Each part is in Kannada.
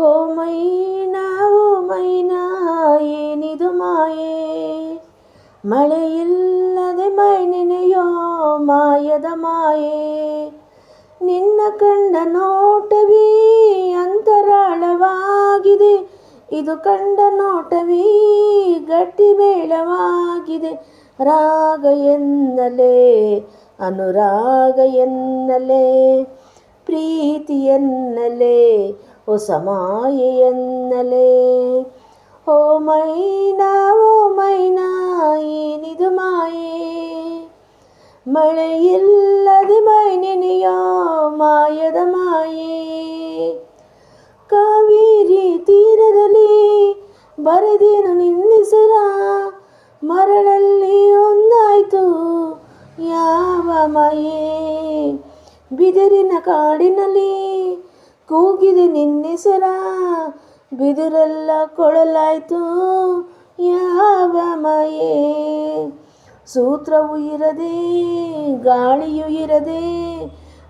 ಓ ಮೈನಾ ಓ ಮೈನಾ ಏನಿದು ಮಾಯೆ? ಮಳೆಯಿಲ್ಲದೆ ಮೈ ನೆನೆಯೋ ಮಾಯದ ಮಾಯೇ? ನಿನ್ನ ಕಂಡ ನೋಟವೀ ಅಂತರಾಳವಾಗಿದೆ. ಇದು ಕಂಡ ನೋಟವೀ ಗಟ್ಟಿ ಮೇಳವಾಗಿದೆ. ರಾಗ ಎನ್ನಲೇ, ಅನುರಾಗ ಎನ್ನಲೇ, ಪ್ರೀತಿ ಎನ್ನಲೇ ಹೊಸ ಮಾಯೆ ಎನ್ನಲೇ ಓ ಮೈನಾ ಓ ಮೈನಾ ಏನಿದು ಮಾಯೆ. ಮಳೆಯಿಲ್ಲದೆ ಮೈ ನೆನೆಯೋ ಮಾಯದ ಮಾಯೆ. ಕಾವೇರಿ ತೀರದಲ್ಲಿ ಬರೆದೇನು ನಿಂದಿಸರ? ಮರಳಲ್ಲಿ ಒಂದಾಯ್ತು ಯಾವ ಮಾಯೆ? ಬಿದಿರಿನ ಕಾಡಿನಲ್ಲಿ ಕೂಗಿದೆ ನಿನ್ನೆಸರ ಬಿದಿರೆಲ್ಲ ಕೊಳಲಾಯ್ತು. ಯಾವ ಮಾಯೆ. ಸೂತ್ರವು ಇರದೆ, ಗಾಳಿಯು ಇರದೆ,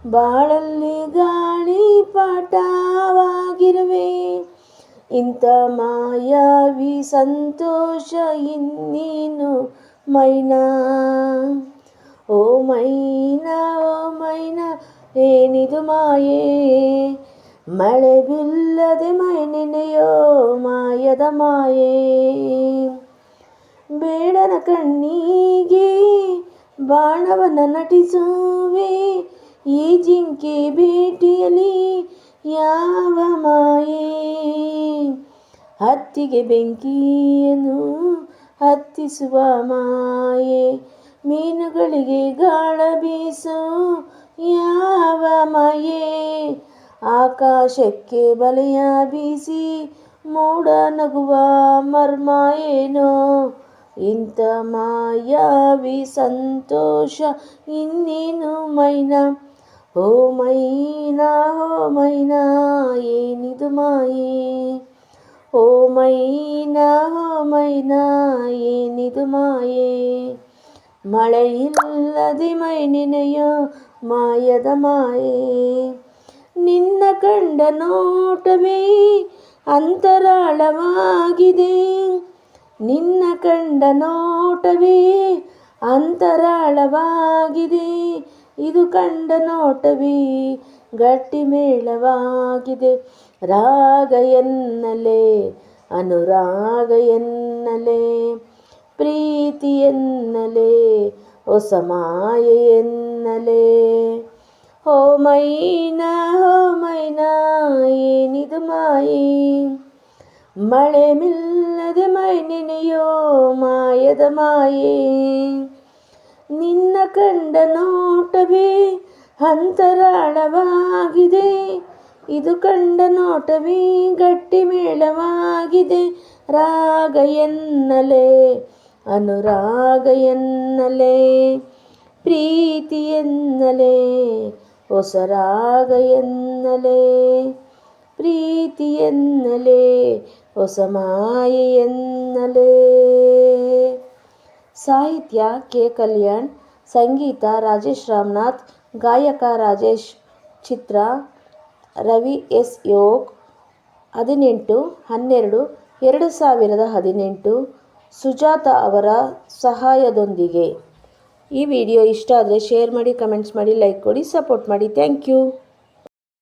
ಬಾಳಲ್ಲಿ ಗಾಳಿ ಪಾಠವಾಗಿರುವೆ. ಇಂಥ ಮಾಯಾವಿ ಸಂತೋಷ ಇನ್ನೇನು ಮೈನಾ? ಓ ಮೈನಾ ಓ ಮೈನಾ, ಏನಿದು ಮಾಯೆ? ಮಳೆ ಬಿಲ್ಲದೆ ಮೈ ನೆನೆಯೋ ಮಾಯದ ಮಾಯೆ. ಬೇಡನ ಕಣ್ಣಿಗೆ ಬಾಣವನ್ನು ನಟಿಸುವೆ. ಈ ಜಿಂಕೆ ಭೇಟಿಯಲ್ಲಿ ಯಾವ ಮಾಯೇ? ಹತ್ತಿಗೆ ಬೆಂಕಿಯನ್ನು ಹತ್ತಿಸುವ ಮಾಯೆ. ಮೀನುಗಳಿಗೆ ಗಾಳ ಬೀಸೋ ಯಾವ ಮಾಯೆ? ಆಕಾಶಕ್ಕೆ ಬಲೆಯ ಬೀಸಿ ಮೋಡ ನಗುವ ಮರ್ಮ ಏನೋ ಇಂಥ ಮಾಯಾವಿ ಸಂತೋಷ ಇನ್ನೇನು ಮೈನಾ ಓ ಮೈನಾ ಓ ಮೈನಾ ಏನಿದು ಮಾಯೆ ಓ ಮೈನಾ ಓ ಮೈನಾ ಏನಿದು ಮಾಯೆ ಮಳೆಯಿಲ್ಲದೆ ಮೈ ನೆನೆಯೋ ಮಾಯದ ಮಾಯೆ ನಿನ್ನ ಕಂಡ ನೋಟವೇ ಅಂತರಾಳವಾಗಿದೆ. ನಿನ್ನ ಕಂಡ ನೋಟವೇ ಅಂತರಾಳವಾಗಿದೆ. ಇದು ಕಂಡ ನೋಟವೇ ಗಟ್ಟಿ ಮೇಳವಾಗಿದೆ. ರಾಗ ಎನ್ನಲೆ, ಅನುರಾಗ ಎನ್ನಲೆ, ಪ್ರೀತಿ ಎನ್ನಲೆ, ಹೊಸ ಮಾಯೆ ಎನ್ನಲೇ. ಓ ಮೈನಾ ಹೋ ಮೈನಾ ಏನಿದು ಮಾಯಿ? ಮಳೆ ಮಿಲ್ಲದೆ ಮೈ ನೆನೆಯೋ ಮಾಯದ ಮಾಯೆ? ನಿನ್ನ ಕಂಡ ನೋಟವೇ ಅಂತರಾಳವಾಗಿದೆ. ಇದು ಕಂಡ ನೋಟವೇ ಗಟ್ಟಿ ಮೇಳವಾಗಿದೆ. ರಾಗ ಎನ್ನಲೆ, ಅನುರಾಗ ಎನ್ನಲೆ, ಪ್ರೀತಿ ಎನ್ನಲೇ ಹೊಸ ರಾಗ ಎನ್ನಲೇ, ಪ್ರೀತಿ ಎನ್ನಲೇ, ಹೊಸ ಸಾಹಿತ್ಯ ಕೆ ಕಲ್ಯಾಣ್, ಸಂಗೀತ ರಾಜೇಶ್ ರಾಮನಾಥ್, ಗಾಯಕ ರಾಜೇಶ್, ಚಿತ್ರ ರವಿ ಎಸ್ ಯೋಗ್, ಹದಿನೆಂಟು, ಹನ್ನೆರಡು, ಎರಡು ಸಾವಿರದ ಹದಿನೆಂಟು, ಸುಜಾತ ಅವರ ಸಹಾಯದೊಂದಿಗೆ. ಈ ವಿಡಿಯೋ ಇಷ್ಟ ಆದರೆ ಶೇರ್ ಮಾಡಿ ಕಮೆಂಟ್ಸ್ ಮಾಡಿ ಲೈಕ್ ಕೊಡಿ ಸಪೋರ್ಟ್ ಮಾಡಿ. Thank you